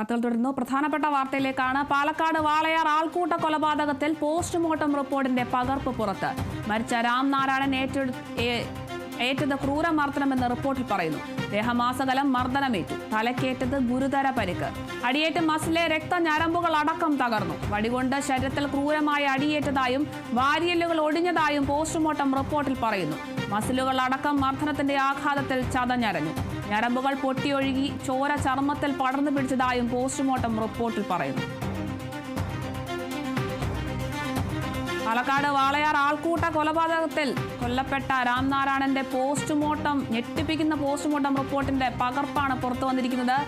വാർത്തകൾ തുടരുന്നു. പ്രധാനപ്പെട്ട വാർത്തയിലേക്കാണ് പാലക്കാട് വാളയാർ ആൾക്കൂട്ട കൊലപാതകത്തിൽ പോസ്റ്റ്മോർട്ടം റിപ്പോർട്ടിന്റെ പകർപ്പ് പുറത്ത്. മരിച്ച രാംനാരായണൻ ഏറ്റത് ക്രൂരമർദ്ദനമെന്ന് റിപ്പോർട്ടിൽ പറയുന്നു. ദേഹമാസകലം മർദ്ദനമേറ്റു. തലക്കേറ്റത് ഗുരുതര പരിക്ക്. അടിയേറ്റ് മസിലെ രക്തഞരമ്പുകൾ അടക്കം തകർന്നു. വടികൊണ്ട് ശരീരത്തിൽ ക്രൂരമായി അടിയേറ്റതായും വാരിയല്ലുകൾ ഒടിഞ്ഞതായും പോസ്റ്റ്മോർട്ടം റിപ്പോർട്ടിൽ പറയുന്നു. മസിലുകൾ അടക്കം മർദ്ദനത്തിന്റെ ആഘാതത്തിൽ ചതഞ്ഞരഞ്ഞു. ഞരമ്പുകൾ പൊട്ടിയൊഴുകി ചോര ചർമ്മത്തിൽ പടർന്നു പിടിച്ചതായും പോസ്റ്റ്മോർട്ടം റിപ്പോർട്ടിൽ പറയുന്നു. പാലക്കാട് വാളയാർ ആൾക്കൂട്ട കൊലപാതകത്തിൽ കൊല്ലപ്പെട്ട രാംനാരായണന്റെ പോസ്റ്റ്മോർട്ടം ഞെട്ടിപ്പിക്കുന്ന പോസ്റ്റ്മോർട്ടം റിപ്പോർട്ടിന്റെ പകർപ്പാണ് പുറത്തു വന്നിരിക്കുന്നത്.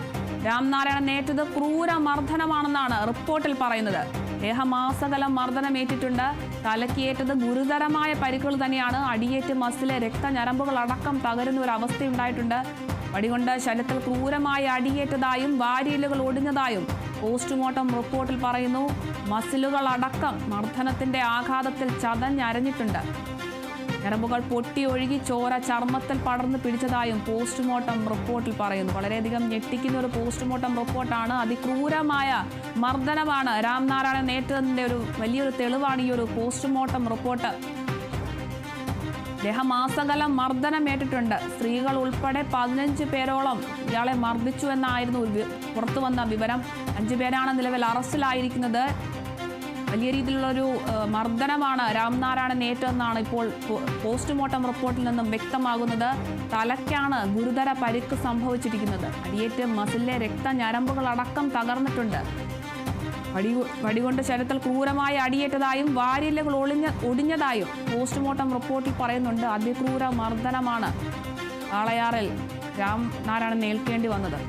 രാംനാരായണൻ ഏറ്റത് ക്രൂര മർദ്ദനമാണെന്നാണ് റിപ്പോർട്ടിൽ പറയുന്നത്. ദേഹമാസകലം മർദ്ദനമേറ്റിട്ടുണ്ട്. തലക്കേറ്റത് ഗുരുതരമായ പരിക്കുകൾ തന്നെയാണ്. അടിയേറ്റ് മസിലെ രക്തഞരമ്പുകൾ അടക്കം തകരുന്ന ഒരു അവസ്ഥയുണ്ടായിട്ടുണ്ട്. വടികൊണ്ട് ശരീരത്തിൽ ക്രൂരമായ അടിയേറ്റതായും വാരിയലുകൾ ഒടിഞ്ഞതായും പോസ്റ്റ്മോർട്ടം റിപ്പോർട്ടിൽ പറയുന്നു. മസിലുകൾ അടക്കം മർദ്ദനത്തിന്റെ ആഘാതത്തിൽ ചതഞ്ഞരഞ്ഞിട്ടുണ്ട്. ഞരമ്പുകൾ പൊട്ടി ഒഴുകി ചോര ചർമ്മത്തിൽ പടർന്നു പിടിച്ചതായും പോസ്റ്റ്മോർട്ടം റിപ്പോർട്ടിൽ പറയുന്നു. വളരെയധികം ഞെട്ടിക്കുന്ന ഒരു പോസ്റ്റ്മോർട്ടം റിപ്പോർട്ടാണ് അതിക്രൂരമായ മർദ്ദനമാണ് രാംനാരായണൻ നേറ്റതിന്റെ ഒരു വലിയൊരു തെളിവാണ് ഈ ഒരു പോസ്റ്റ്മോർട്ടം റിപ്പോർട്ട്. അദ്ദേഹം മാസകലം മർദ്ദനമേറ്റിട്ടുണ്ട് സ്ത്രീകൾ ഉൾപ്പെടെ പതിനഞ്ച് പേരോളം ഇയാളെ മർദ്ദിച്ചു എന്നായിരുന്നു പുറത്തു വന്ന വിവരം. അഞ്ചു പേരാണ് നിലവിൽ അറസ്റ്റിലായിരിക്കുന്നത്. വലിയ രീതിയിലുള്ളൊരു മർദ്ദനമാണ് രാംനാരായണൻ ഏറ്റെന്നാണ് ഇപ്പോൾ പോസ്റ്റ്മോർട്ടം റിപ്പോർട്ടിൽ നിന്നും വ്യക്തമാകുന്നത്. തലയ്ക്കാണ് ഗുരുതര പരിക്ക് സംഭവിച്ചിരിക്കുന്നത്. അടിയേറ്റ് മസിലിലെ രക്തഞരമ്പുകൾ അടക്കം തകർന്നിട്ടുണ്ട്. വടി വടികൊണ്ട് ശരത്തിൽ ക്രൂരമായി അടിയേറ്റതായും വാരിയലുകൾ ഒളിഞ്ഞ ഒടിഞ്ഞതായും പോസ്റ്റ്മോർട്ടം റിപ്പോർട്ടിൽ പറയുന്നുണ്ട്. അതിക്രൂര മർദ്ദനമാണ് ആളയാറിൽ രാം നാരായണൻ ഏൽക്കേണ്ടി വന്നത്.